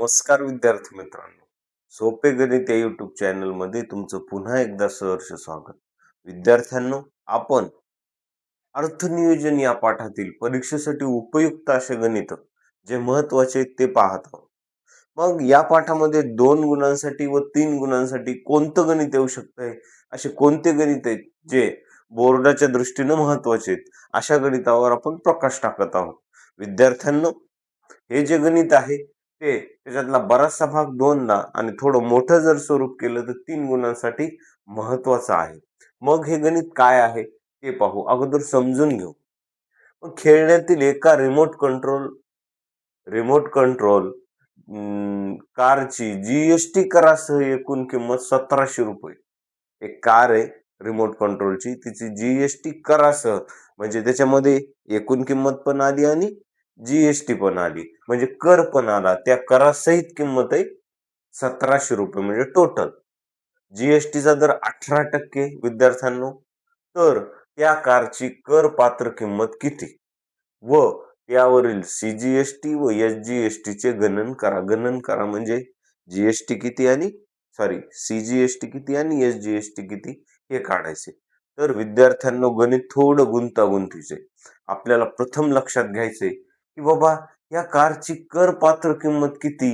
नमस्कार विद्यार्थी मित्रांनो. सोपे गणित या यूट्यूब चॅनलमध्ये तुमचं पुन्हा एकदा सहर्ष स्वागत. विद्यार्थ्यांनो आपण अर्थनियोजन या पाठातील परीक्षेसाठी उपयुक्त असे गणित जे महत्त्वाचे आहेत ते पाहत आहोत. मग या पाठामध्ये दोन गुणांसाठी व तीन गुणांसाठी कोणतं गणित येऊ शकतंय? असे कोणते गणित आहेत जे बोर्डाच्या दृष्टीनं महत्त्वाचे आहेत? अशा गणितावर आपण प्रकाश टाकत आहोत. विद्यार्थ्यांनो हे जे गणित आहे ते त्याच्यातला बराचसा भाग दोनदा आणि थोडं मोठं जर स्वरूप केलं तर तीन गुणांसाठी महत्वाचं आहे. मग हे गणित काय आहे ते पाहू. अगोदर समजून घेऊ. मग खेळण्यातील एका रिमोट कंट्रोल रिमोट कंट्रोल कारची जी एस टी करासह एकूण किंमत सतराशे रुपये. एक कार आहे रिमोट कंट्रोलची तिची जी एस टी करासह म्हणजे त्याच्यामध्ये एकूण किंमत पण आली आणि जीएसटी पण आली. म्हणजे कर पण आला. त्या करासहित किंमत आहे सतराशे रुपये म्हणजे टोटल जीएसटीचा दर अठरा टक्के विद्यार्थ्यांनो. तर त्या कारची कर पात्र किंमत किती? व त्यावरील सीजीएसटी व एस जी एस चे गणन करा. गणन करा म्हणजे जीएसटी किती आणि सॉरी सीजीएसटी किती आणि एस जी एस टी किती हे काढायचे. तर विद्यार्थ्यांना गणित थोडं गुंतागुंतीचे आपल्याला प्रथम लक्षात घ्यायचे की बाबा या कारची कर पात्र किंमत किती?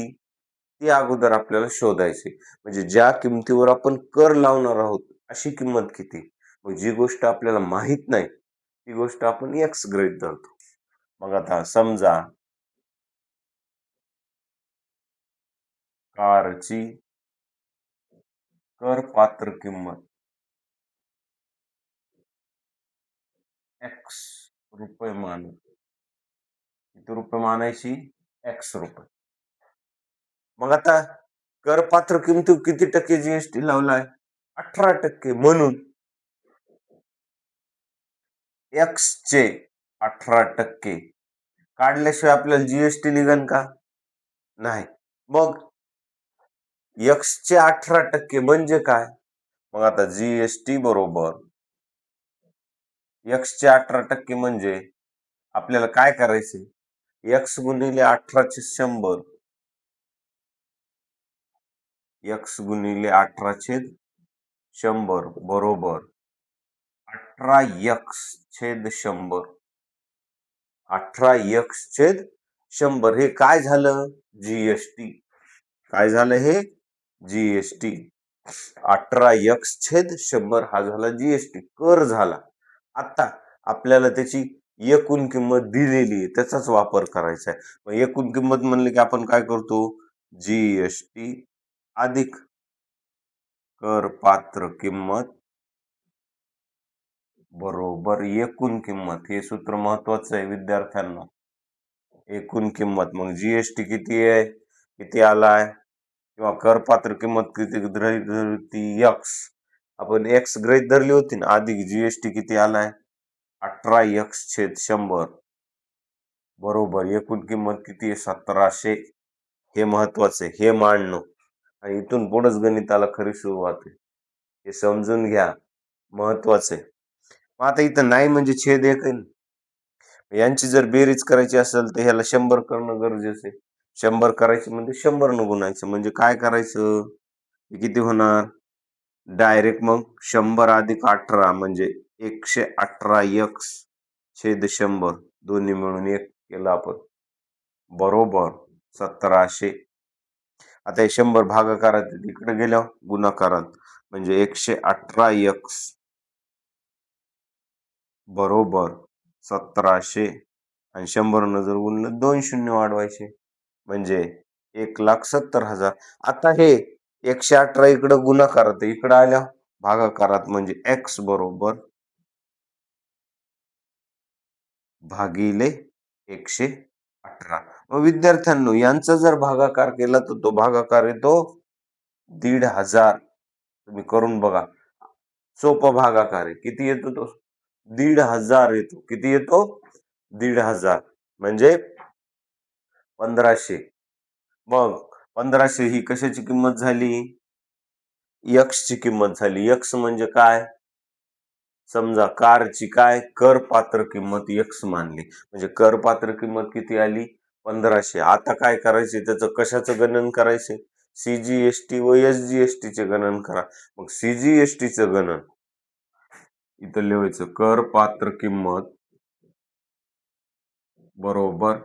ती अगोदर आपल्याला शोधायची. म्हणजे ज्या किमतीवर आपण कर लावणार आहोत अशी किंमत किती? मग जी गोष्ट आपल्याला माहीत नाही ती गोष्ट आपण एक्स ग्रहित धरतो. मग आता समजा कारची कर पात्र किंमत एक्स रुपये मान. किती रुपये मानायची एक्स रुपये. मग आता करपात्र किमती किती टक्के जीएसटी लावलाय? अठरा टक्के म्हणून. एक्स चे अठरा टक्के. काढल्याशिवाय आपल्याला जीएसटी निघन का? नाही. मग एक्सचे अठरा टक्के म्हणजे काय? मग आता जीएसटी बरोबर एक्स चे अठरा टक्के म्हणजे आपल्याला काय करायचे एक्स गुणिले अठराचे शंभर. एक्स गुणिले अठराचे शंभर बरोबर. अठरा यक्स छेद शंभर. अठरा यक्स छेद शंभर हे काय झालं? जीएसटी काय झालं हे? जीएसटी अठरा यक्स छेद शंभर हा झाला जीएसटी कर झाला. आता आपल्याला त्याची एकूण किंमत दिलेली आहे, त्याचाच वापर करायचा आहे. मग एकूण किंमत म्हणले की आपण काय करतो? जीएसटी अधिक कर पात्र किंमत बरोबर एकूण किंमत, हे सूत्र महत्वाचं आहे विद्यार्थ्यांना. एकूण किंमत, मग जीएसटी किती आहे? किती आलाय किंवा करपात्र किंमत किती ती एक्स आपण एक्स ग्रहित धरली होती ना, अधिक जीएसटी किती आलाय अठरा एक्स छेद शंभर बरोबर एकूण किंमत किती आहे? सतराशे. हे महत्त्वाचे हे मांडणं. आणि इथून पुढंच गणिताला खरी सुरुवात आहे. हे समजून घ्या. महत्त्वाचे मग आता इथं नाही म्हणजे छेद एक आहे यांची जर बेरीज करायची असेल तर ह्याला शंभर करणं गरजेचं आहे. शंभर करायची म्हणजे शंभर न गुणायचं. म्हणजे काय करायचं? किती होणार? डायरेक्ट मग शंभर अधिक अठरा म्हणजे एकशे अठरा एक्स छेद शंभर दोन्ही मिळून एक केला आपण. बरोबर सतराशे. आता हे शंभर भागाकारात इकडे गेल्या गुणाकारात. म्हणजे एकशे अठरा एक्स बरोबर सतराशे. आणि शंभर नजर जर गुणलं दोन शून्य वाढवायचे. म्हणजे एक लाख सत्तर हजार. आता हे एकशे अठरा इकडं गुणाकारात इकडं आल्या भागाकारात म्हणजे एक्स बरोबर भागिले एकशे अठरा. मग विद्यार्थ्यांनो यांचा जर भागाकार केला तर तो भागाकार येतो दीड हजार. तुम्ही करून बघा. सोपा भागाकार आहे. किती येतो तो? दीड हजार येतो. किती येतो? दीड हजार. म्हणजे पंधराशे. मग पंधराशे ही कशाची किंमत झाली? यक्सची किंमत झाली. यक्स म्हणजे काय? समजा कारची काय? करपात्र किंमत यक्स मानली. म्हणजे करपात्र किंमत किती आली? पंधराशे. आता काय करायचे? त्याचं कशाचं गणन करायचे? सी जी एस टी व एस जी एस टीचे गणन करा. मग सीजीएसटी चं गणन. इथं लिहायचं करपात्र किंमत बरोबर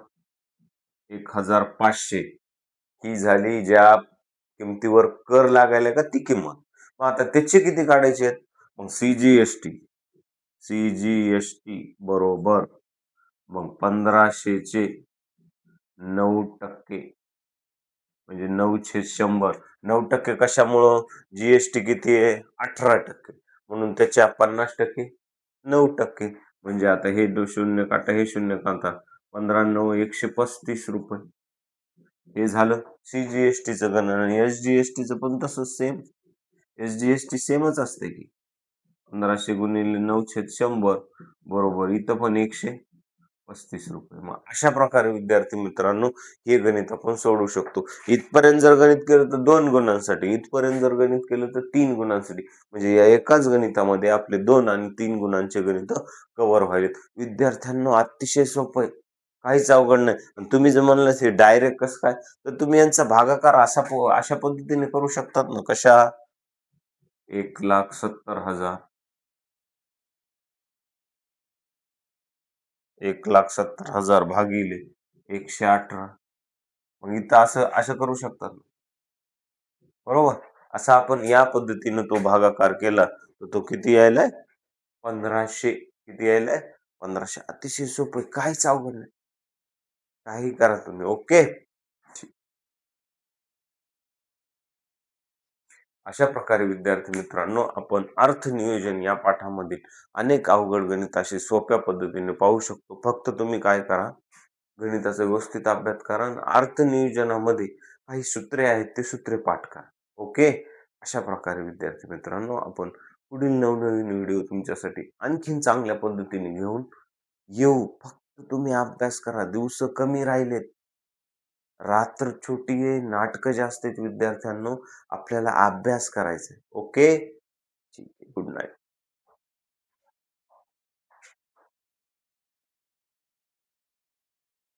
एक हजार पाचशे. ही झाली ज्या किमतीवर कर लागायला का ती किंमत. मग आता त्याचे किती काढायचे आहेत? मग सी जी एस टी बरोबर. मग पंधराशेचे नऊ टक्के. म्हणजे नऊशे शंभर. नऊ टक्के कशामुळं? जी एस टी किती आहे? अठरा टक्के. म्हणून त्याच्या पन्नास टक्के नऊ टक्के. म्हणजे आता हे दो शून्य काटा हे शून्य काढता पंधरा नऊ एकशे पस्तीस रुपये. हे झालं सी जी एस टीचं गणन. आणि एस जी एस टीचं पण तसंच same S G S T सेमच असते की. पंधराशे गुणिले नऊ छेद शंभर बरोबर. इथं पण एकशे पस्तीस रुपये. मग अशा प्रकारे विद्यार्थी मित्रांनो हे गणित आपण सोडवू शकतो. इथपर्यंत जर गणित केलं तर दोन गुणांसाठी इथपर्यंत जर गणित केलं तर तीन गुणांसाठी. म्हणजे या एकाच गणितामध्ये आपले दोन आणि तीन गुणांचे गणित कव्हर व्हायलेत. विद्यार्थ्यांना अतिशय सोपं आहे. काहीच अवघड नाही. आणि तुम्ही जर म्हणलं हे डायरेक्ट कसं काय? तर तुम्ही यांचा भागाकार असा प- अशा पद्धतीने करू शकतात ना? कशा? एक लाख सत्तर हजार. एक लाख सत्तर हजार भागिले एकशे अठरा. मग इथं असं असं करू शकतात बरोबर? असा आपण या पद्धतीनं तो भागाकार केला तर तो किती यायलाय पंधराशे किती यायलाय पंधराशे अतिशय सोपं काहीच अवघड नाही. काही करा तुम्ही. ओके? अशा प्रकारे विद्यार्थी मित्रांनो आपण अर्थनियोजन या पाठामधील अनेक अवघड गणित असे सोप्या पद्धतीने पाहू शकतो. फक्त तुम्ही काय करा गणिताचा व्यवस्थित अभ्यास करा आणि अर्थनियोजनामध्ये काही सूत्रे आहेत ते सूत्रे पाठ करा. ओके? अशा प्रकारे विद्यार्थी मित्रांनो आपण पुढील नवनवीन व्हिडिओ तुमच्यासाठी आणखीन चांगल्या पद्धतीने घेऊन येऊ. फक्त तुम्ही अभ्यास करा. दिवस कमी राहिलेत. रात्र छोटी आहे नाटकं जास्त आहेत विद्यार्थ्यांनो. आपल्याला अभ्यास करायचा आहे ओके? ठीक आहे. Good night